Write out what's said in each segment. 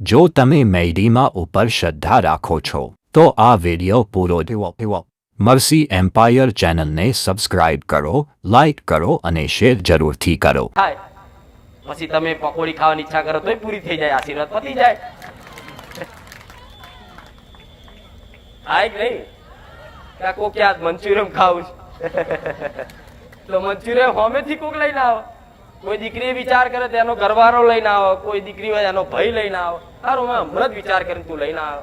જો તમે મૈડીમાં ઉપર શ્રદ્ધા રાખો છો, તો આ વિડિયો પૂરો જુઓ. મર્સી એમ્પાયર ચેનલને સબસ્ક્રાઇબ કરો, લાઇક કરો અને શેર જરૂરથી કરો. પછી તમે પકોડી ખાવાની ઈચ્છા કરો તોય પૂરી થઈ જાય, આશીર્વાદ પતી જાય. કે નહીં? કોક મંચુરિયમ ખાવું તો મંચુરિયમ હોમેથી કોક લઈને આવો. કોઈ દીકરી વિચાર કરે તેનો ઘરવાળો લઈને આવો, કોઈ દીકરી હોય એનો ભય લઈને આવો. સારું હમણાં જ વિચાર કરીને તું લઈને આવો.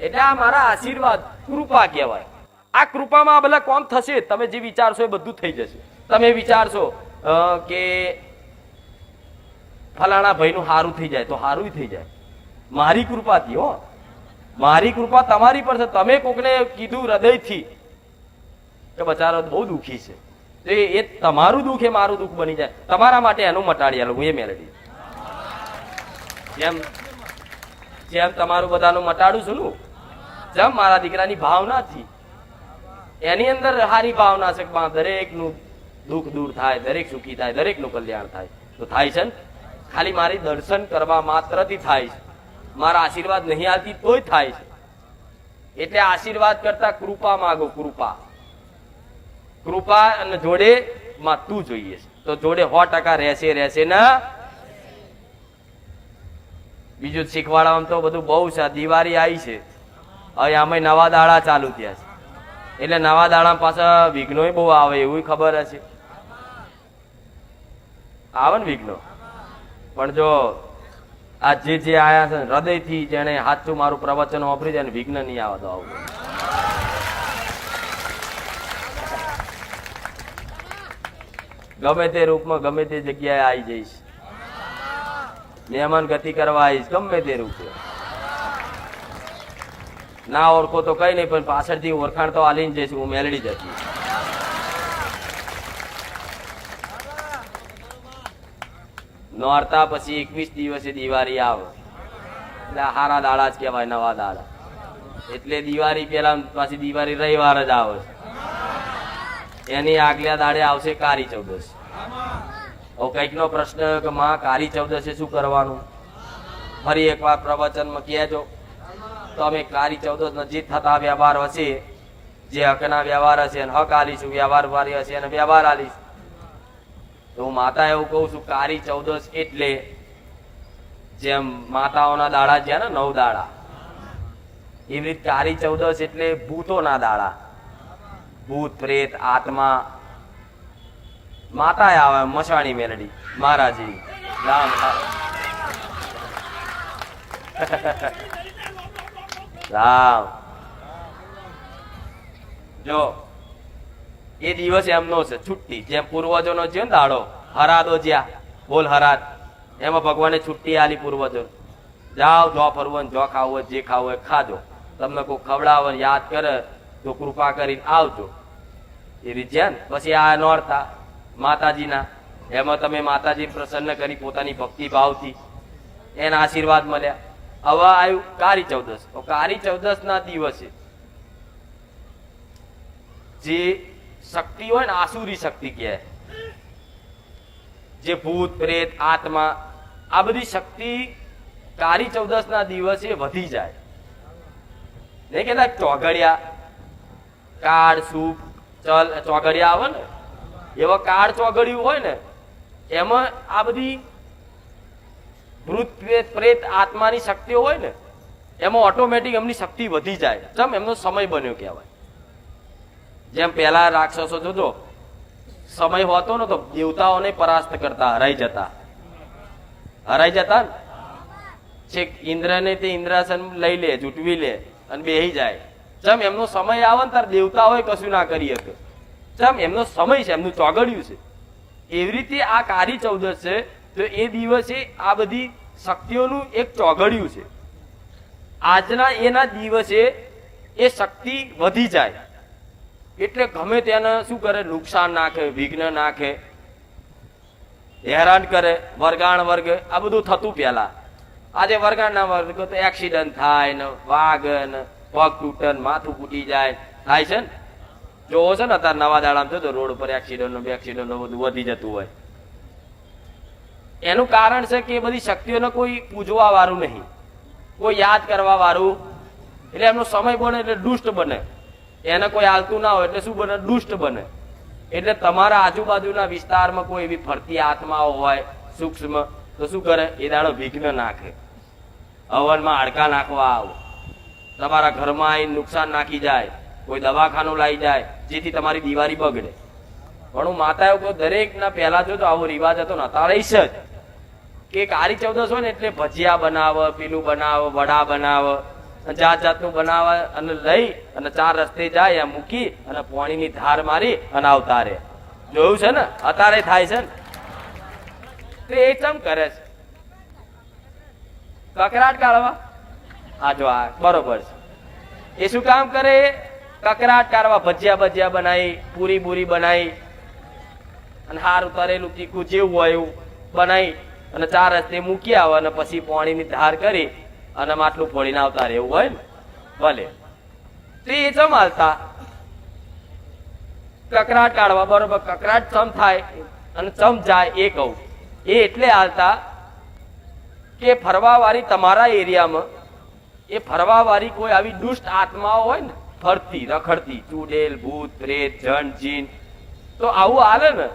એટલે આ મારા આશીર્વાદ કૃપા કહેવાય. આ કૃપામાં બધા કોમ થશે. તમે જે વિચારશો એ બધું થઈ જશે. તમે વિચારશો કે ફલાણા ભાઈનું સારું થઈ જાય તો સારું થઈ જાય. મારી કૃપાથી, હો. મારી કૃપા તમારી પર છે. તમે કોકને કીધું હૃદયથી કે બચારો બહુ દુઃખી છે. તો એ તમારું દુઃખ એ મારું દુઃખ બની જાય. તમારા માટે એનું મટાડી આલું એ મેલેડી. જેમ જેમ તમારું બધાનું મટાડું છું નું જેમ મારા દીકરાની ભાવનાથી એની અંદર સારી ભાવના છે કે દરેકનું દુઃખ દૂર થાય, દરેક સુખી થાય, દરેકનું કલ્યાણ થાય. તો થાય છે ને? ખાલી મારી દર્શન કરવા માત્રથી થાય છે. મારા આશીર્વાદ નહીં આવતી તોય થાય છે. એટલે આશીર્વાદ કરતા કૃપા માગો, કૃપા. કૃપા અને જોડે માં તું જોઈએ છે. તો જોડે સો ટકા રહેશે રહેશે ના? બીજું શીખવાડવામાં તો બધું બહુ છે. દિવાળી આવી છે. હવે આમાં નવા દાડા ચાલુ થયા છે. એટલે નવા દાડા પાછા વિઘ્નો બહુ આવે, એવું ખબર હશે. આવે ને વિઘ્નો? પણ જો આ જે જે આયા છે હૃદયથી જેને સાચું મારું પ્રવચન વાપરી ને વિઘ્ન નહીં આવે તો આવું. ગમે તે રૂપમાં ગમે તે જગ્યાએ આવી જઈશ. મહેમાન ગતિ કરવા આવીશ, ગમે તે રૂપે. ના ઓળખો તો કઈ નહીં, પણ પાછળથી ઓળખાણ તો આલીને જઈશ, હું મેલડી જતી. નોરતા પછી એકવીસ દિવસે દિવાળી આવે. એટલે હારા દાડા જ કહેવાય, નવા દાડા. એટલે દિવાળી પેલા પાછી દિવાળી રવિવાર જ આવે. છે એની આગલા દાડે આવશે કારી ચૌદશ. હવે કંઈક નો પ્રશ્ન કે માં, કારી ચૌદશે શું કરવાનું? ફરી એકવાર પ્રવચનમાં કહેજો. તો અમે કારી ચૌદશ નજીક થતા વ્યવહાર હશે. જે હકના વ્યવહાર હશે એને હક આલીશું, વ્યવહાર વાળી હશે એને વ્યવહાર આલીશું. તો હું માતા એવું કહું છું, કારી ચૌદશ એટલે જેમ માતાઓના દાડા છે ને નવ દાડા. એવી રીતે કારી ચૌદશ એટલે ભૂતોના દાડા. ભૂત, પ્રેત, આત્મા. માતા આવે મસાણી મેલડી. મહારાજી. રામ રામ. જો, એ દિવસ એમનો છે, છુટ્ટી. જેમ પૂર્વજોનો છે ને દાડો, હરાદો જ્યાં. બોલ હરાદ. એમાં ભગવાને છુટ્ટી આલી પૂર્વજો. જાઓ, જો ફરવો જો ખાવો જે ખાવો ખાજો. તમને કોઈ ખવડાવો યાદ કરે તો કૃપા કરીને આવજો. એ રીતે ને? પછી આ નોરતા, માતાજીના. એમાં તમે માતાજી પ્રસન્ન કરી પોતાની ભક્તિ ભાવથી એના આશીર્વાદ મળ્યા. હવે આવ્યું કારી ચૌદસ. તો કારી ચૌદસ ના દિવસે જે શક્તિ હોય ને, આસુરી શક્તિ કહે જે ભૂત, પ્રેત, આત્મા, આ બધી શક્તિ કારી ચૌદસ ના દિવસે વધી જાય. નહીં કેતા ચોઘડિયા કાળ સૂપ ચલ ચોઘડિયા આવે ને. એવા કાળ ચોગડિયું હોય ને, એમાં આ બધી ભૂત પ્રેત આત્માની શક્તિઓ હોય ને, એમાં ઓટોમેટિક એમની શક્તિ વધી જાય. ચમ, એમનો સમય બન્યો કહેવાય. જેમ પહેલા રાક્ષસો જોજો સમય હોતો ને તો દેવતાઓને પરાસ્ત કરતા, હરાઈ જતા. હરાઈ જતા ને? છેક ઇન્દ્રને તે ઇન્દ્રાસન લઈ લે, જૂટવી લે, અને બેહી જાય. ચમ એમનો સમય આવે ને દેવતા દેવતાઓએ કશું ના કરી શકે. ચમ એમનો સમય છે, એમનું ચોગડ્યું છે. એવી રીતે આ કારી ચૌદશ છે, તો એ દિવસે આ બધી શક્તિઓનું એક ચોગડ્યું છે. આજના એના દિવસે એ શક્તિ વધી જાય. એટલે ગમે તેને શું કરે, નુકસાન નાખે, વિઘ્ન નાખે, હેરાન કરે, વર્ગાણ વર્ગ, આ બધું થતું પહેલા. આજે વર્ગાણના વર્ગ તો એક્સિડન્ટ થાય ને વાઘ ને પગ તૂટે માથું ફૂટી જાય. થાય છે ને? જોવો છે ને, અત્યારે નવા દાડામાં જોજો રોડ ઉપર એક્સિડન્ટ નો એક્સિડન્ટ બધું વધી જતું હોય. એનું કારણ છે કે એ બધી શક્તિઓને કોઈ પૂજવા વાળું નહીં. કોઈ યાદ કરવા વાળું એટલે એમનો સમય બને એટલે દુષ્ટ બને. એને કોઈ હાલતું ના હોય એટલે શું બને? દુષ્ટ બને. એટલે તમારા આજુબાજુના વિસ્તારમાં કોઈ એવી ફરતી આત્માઓ હોય, સૂક્ષ્મ, તો શું કરે? એ દાડો વિઘ્ન નાખે. હવનમાં હાડકા નાખવા આવો. તમારા ઘરમાં આવીને નુકસાન નાખી જાય, કોઈ દવાખાનું લાવી જાય, જેથી તમારી દિવાળી બગડે. પણ હું માતા એવું દરેકના પહેલા જો આવો રિવાજ હતો ને છે જ. કે કાળી ચૌદસ હોય ને, એટલે ભજીયા બનાવે, પેલું બનાવે, વડા બનાવે જાત જાતનું બનાવે, અને લઈ, અને ચાર રસ્તે જાય મૂકી, અને પાણીની ધાર મારી, અને આવતા રહે જોયું છે ને? અત્યારે થાય છે ને? એ ચમ કરે છે? કકરાટ કાઢવા આ જો આ બરોબર છે. એ શું કામ કરે? કકરાટ કાઢવા ભજીયા ભજીયા બનાવી પૂરી બુરી બનાવી અને હાર ઉતારેલું તીખું જેવું હોય એવું બનાવી અને ચાર રસ્તે મૂકી આવે, અને પછી પાણીની ધાર કરી, અને માટલું ફોડીને આવતા રહેવું હોય ને? ભલે. તો એ ચમ હાલતા કકરાટ કાઢવા, બરોબર, કકરાટ ચમ થાય અને ચમ જાય એ કહું. એ એટલે હાલતા કે ફરવાવાળી તમારા એરિયામાં એ ફરવાવાળી કોઈ આવી દુષ્ટ આત્માઓ હોય ને, ફરતી, રખડતી ચુડેલ ભૂત, પ્રેત જન જીન, તો આવું હાલે ને,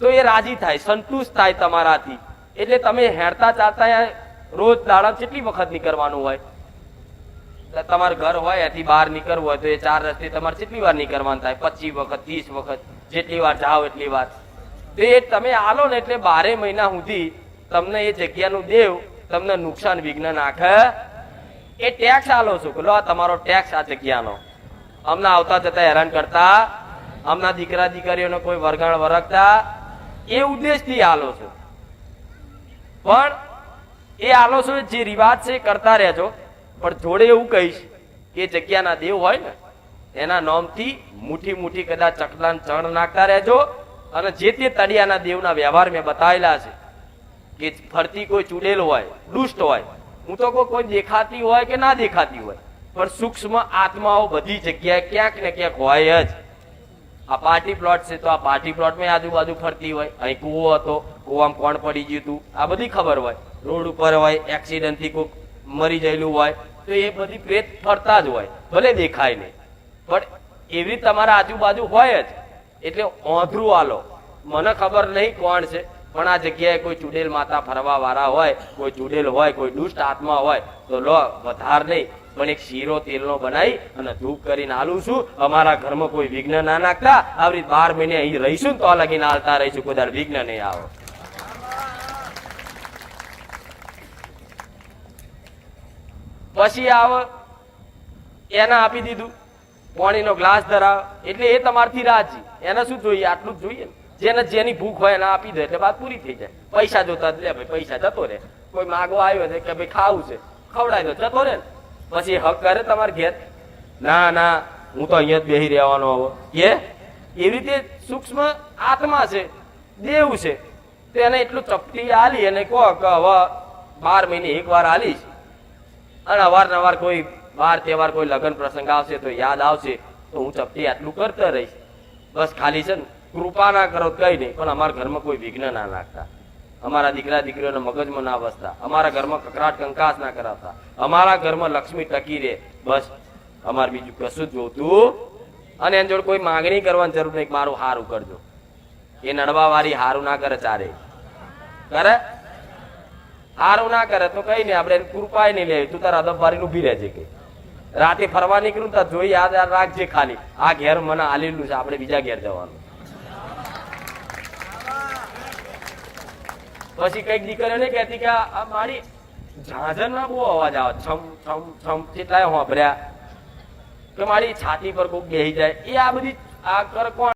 તો એ રાજી થાય, સંતુષ્ટ થાય તમારાથી. એટલે તમે હેરતા ચાલતા રોજ દાડા કેટલી વખત નીકળવાનું હોય? એટલે તમારું ઘર હોય, એથી બહાર નીકળવું હોય, તો એ ચાર રસ્તે તમારે કેટલી વાર નીકળવાનું થાય? પચીસ વખત, ત્રીસ વખત, જેટલી વાર જાઓ એટલી વાર. તો એ તમે આલો ને એટલે બારે મહિના સુધી તમને એ જગ્યાનું દેવ તમને નુકસાન વિઘ્ન નાખે, એ ટેક્સ આલો છું લો તમારો ટેક્સ આ જગ્યાનો. અમને આવતા જતા હેરાન કરતા, અમના દીકરા દીકરીઓને કોઈ વરગાણ વરગતા એ ઉદ્દેશથી આલો છો. પણ એ આલો છો જે રિવાજ છે કરતા રહેજો. પણ જોડે એવું કહીશ કે જગ્યાના દેવ હોય ને, એના નામથી મુઠી મુઠ્ઠી કદાચ ચકલાન ચણ નાખતા રહેજો. અને જે તે તળિયાના દેવના વ્યવહાર મેં બતાવેલા છે કે ફરતી કોઈ ચૂડેલ હોય, દુષ્ટ હોય, હું તો કોઈ દેખાતી હોય કે ના દેખાતી હોય, પણ સૂક્ષ્મ આત્માઓ બધી જગ્યાએ ક્યાંક ને ક્યાંક હોય જ. આ પાર્ટી પ્લોટ છે તો આ પાર્ટી પ્લોટમાં આજુબાજુ ફરતી હોય, અહીં કૂવો હતો, કૂવામાં કોણ પડી ગયું હતું, આ બધી ખબર હોય. રોડ ઉપર હોય એક્સિડન્ટથી કોઈક મરી ગયેલું હોય, તો એ બધી પ્રેત ફરતા જ હોય, ભલે દેખાય નહીં. પણ એવી તમારા આજુબાજુ હોય જ. એટલે ઓંધરું આલો. મને ખબર નહીં કોણ છે. પણ આ જગ્યાએ કોઈ ચુડેલ માતા ફરવા વાળા હોય, કોઈ ચુડેલ હોય, કોઈ દુષ્ટ આત્મા હોય, તો લો, વધાર નહીં. પણ એક શીરો તેલનો બનાવી અને ધૂપ કરીને આલું છું. અમારા ઘરમાં કોઈ વિઘ્ન ના નાખતા. આવી બાર મહિને અહીં રહીશું તો લગીને હાલતા રહીશું. કોઈ દાડો વિઘ્ન નહીં આવો. પછી આવ. એને આપી દીધું. પાણીનો ગ્લાસ ધરાવ. એટલે એ તમારથી રાજી. એને શું જોઈએ? આટલું જ જોઈએ ને. જેને જેની ભૂખ હોય એને આપી દે એટલે વાત પૂરી થઈ જાય. પૈસા જોતા લે ભાઈ, પૈસા જતો રહે. કોઈ માગવા આવ્યો છે કે ભાઈ ખાવું છે, ખવડાવી દો, જતો રહે પછી હક કરે તમારે ઘેર? ના ના, હું તો અહીંયા જ બેસી રહેવાનો હવે. એ એવી રીતે સૂક્ષ્મ આત્મા છે, દેવ છે. તો એને એટલું ચપટી આલી અને કહો કે હવે બાર મહિને એક વાર આલીશ. અને અવારનવાર કોઈ વાર તહેવાર, કોઈ લગ્ન પ્રસંગ આવશે તો યાદ આવશે, તો હું ચપટી આટલું કરતો રહીશ. બસ ખાલી છે ને. કૃપા ના કરો કઈ નહીં, પણ અમારા ઘરમાં કોઈ વિઘ્ન ના નાખતા અમારા દીકરા દીકરીઓને મગજમાં ના વસતા. અમારા ઘરમાં કકરાટ કંકાસ ના કરાવતા. અમારા ઘરમાં લક્ષ્મી ટકી રહે. બસ, અમારે બીજું કશું જોતું અને એની જોડે કોઈ માંગણી કરવાની જરૂર નહીં મારું હારું કરજો એ નડવા વાળી હારું ના કરે ચારે. કરે? હારું ના કરે તો કઈ નહીં, આપણે કૃપાય નહીં લેવી. તું તારા અદબ વાળી ઊભી રહેજે કે. રાતે ફરવા નીકળું તો જોઈ યાદ રાખજે ખાલી. આ ઘેર મને આલેલું છે, આપણે બીજા ઘેર જવાનું. પછી કંઈક દીકરીઓને કહેતી કે આ મારી ઝાંઝર ના બહુ અવાજ આવે, છમ છમ છમ કેટલાય હોભર્યા, કે મારી છાતી પર કોઈક બેહી જાય. એ આ બધી આ કર કોણ